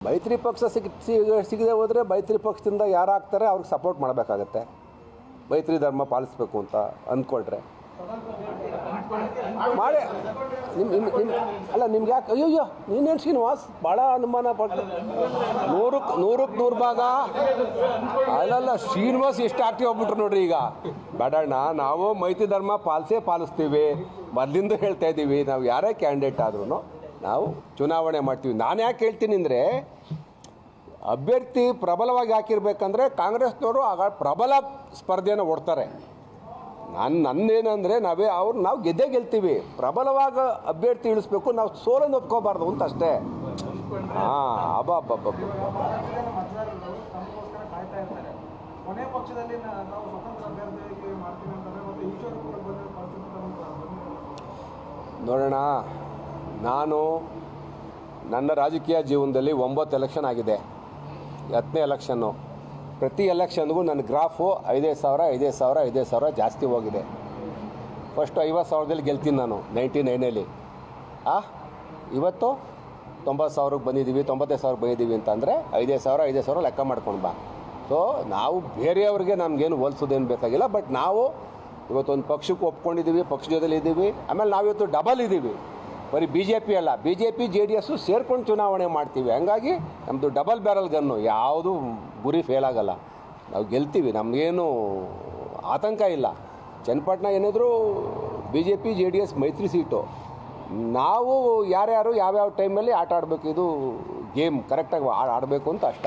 ಮೈತ್ರಿ ಪಕ್ಷ ಸಿಗ್ ಸಿಗ- ಸಿಗದೆ ಹೋದರೆ ಮೈತ್ರಿ ಪಕ್ಷದಿಂದ ಯಾರು ಆಗ್ತಾರೆ ಅವ್ರಿಗೆ ಸಪೋರ್ಟ್ ಮಾಡಬೇಕಾಗತ್ತೆ. ಮೈತ್ರಿ ಧರ್ಮ ಪಾಲಿಸ್ಬೇಕು ಅಂತ ಅಂದ್ಕೊಂಡ್ರೆ ಮಾಡಿ ನಿಮ್ಮ ನಿಮ್ಮ ಅಲ್ಲ, ನಿಮ್ಗೆ ಯಾಕೆ ಅಯ್ಯೋ ನೀನು ಶ್ರೀನಿವಾಸ್? ಭಾಳ ಅನುಮಾನ ಪಟ್ಟು ನೂರಕ್ಕೆ ನೂರಕ್ಕೆ ನೂರು ಭಾಗ? ಅಲ್ಲಲ್ಲ ಶ್ರೀನಿವಾಸ್ ಎಷ್ಟು ಆಕ್ಟಿವ್ ಆಗ್ಬಿಟ್ರು ನೋಡ್ರಿ ಈಗ. ಬೇಡಣ್ಣ ನಾವು ಮೈತ್ರಿ ಧರ್ಮ ಪಾಲಿಸೇ ಪಾಲಿಸ್ತೀವಿ. ಮೊದಲಿಂದ ಹೇಳ್ತಾ ಇದ್ದೀವಿ ನಾವು ಯಾರೇ ಕ್ಯಾಂಡಿಡೇಟ್ ಆದ್ರೂ ನಾವು ಚುನಾವಣೆ ಮಾಡ್ತೀವಿ. ನಾನು ಯಾಕೆ ಹೇಳ್ತೀನಿ ಅಂದರೆ ಅಭ್ಯರ್ಥಿ ಪ್ರಬಲವಾಗಿ ಹಾಕಿರ್ಬೇಕಂದ್ರೆ ಕಾಂಗ್ರೆಸ್ನವರು ಆಗ ಪ್ರಬಲ ಸ್ಪರ್ಧೆಯನ್ನು ಓಡ್ತಾರೆ. ನಾನು ನನ್ನೇನಂದರೆ ನಾವೇ ಅವ್ರು ನಾವು ಗೆದ್ದೇ ಗೆಲ್ತೀವಿ. ಪ್ರಬಲವಾಗಿ ಅಭ್ಯರ್ಥಿ ಇಳಿಸ್ಬೇಕು ನಾವು ಸೋಲನ್ನು ಒಪ್ಕೋಬಾರ್ದು ಅಂತ ಅಷ್ಟೇ. ಹಾಂ ಅಬ್ಬಾ ಅಬ್ಬಾ ನೋಡೋಣ. ನಾನು ನನ್ನ ರಾಜಕೀಯ ಜೀವನದಲ್ಲಿ ಒಂಬತ್ತು ಎಲೆಕ್ಷನ್ ಆಗಿದೆ. ಹತ್ತನೇ ಎಲೆಕ್ಷನ್ನು ಪ್ರತಿ ಎಲೆಕ್ಷನ್ಗೂ ನನ್ನ ಗ್ರಾಫು ಐದೇ ಸಾವಿರ ಐದೇ ಸಾವಿರ ಐದೇ ಸಾವಿರ ಜಾಸ್ತಿ ಹೋಗಿದೆ. ಫಸ್ಟು ಐವತ್ತು ಸಾವಿರದಲ್ಲಿ ಗೆಲ್ತೀನಿ ನಾನು ನೈಂಟಿ ನೈನಲ್ಲಿ ಆ? ಇವತ್ತು ತೊಂಬತ್ತು ಸಾವಿರಕ್ಕೆ ಬಂದಿದ್ದೀವಿ, ತೊಂಬತ್ತೈದು ಸಾವಿರ ಬಂದಿದ್ದೀವಿ ಅಂತಂದರೆ ಐದೇ ಸಾವಿರ ಐದೇ ಸಾವಿರ ಲೆಕ್ಕ ಮಾಡ್ಕೊಂಡು ಬಾ. ಸೊ ನಾವು ಬೇರೆಯವ್ರಿಗೆ ನಮಗೇನು ಹೋಲಿಸೋದೇನು ಬೇಕಾಗಿಲ್ಲ ಬಟ್ ನಾವು ಇವತ್ತೊಂದು ಪಕ್ಷಕ್ಕೆ ಒಪ್ಕೊಂಡಿದ್ದೀವಿ, ಪಕ್ಷ ಜೊತೆಲಿ ಇದ್ದೀವಿ, ಆಮೇಲೆ ನಾವಿವತ್ತು ಡಬಲ್ ಇದ್ದೀವಿ. ಬರೀ ಬಿ ಜೆ ಪಿ ಅಲ್ಲ B J P J D S ಸೇರ್ಕೊಂಡು ಚುನಾವಣೆ ಮಾಡ್ತೀವಿ. ಹಂಗಾಗಿ ನಮ್ಮದು ಡಬಲ್ ಬ್ಯಾರಲ್ ಗನ್ನು ಯಾವುದು ಗುರಿ ಫೇಲ್ ಆಗಲ್ಲ. ನಾವು ಗೆಲ್ತೀವಿ, ನಮಗೇನು ಆತಂಕ ಇಲ್ಲ. ಚನ್ನಪಟ್ಟಣ ಏನಾದರೂ B J P J D S ಮೈತ್ರಿ ಸೀಟು. ನಾವು ಯಾರ್ಯಾರು ಯಾವ್ಯಾವ ಟೈಮಲ್ಲಿ ಆಟ ಆಡಬೇಕು, ಇದು ಗೇಮ್ ಕರೆಕ್ಟಾಗಿ ಆಡಬೇಕು ಅಂತ ಅಷ್ಟ.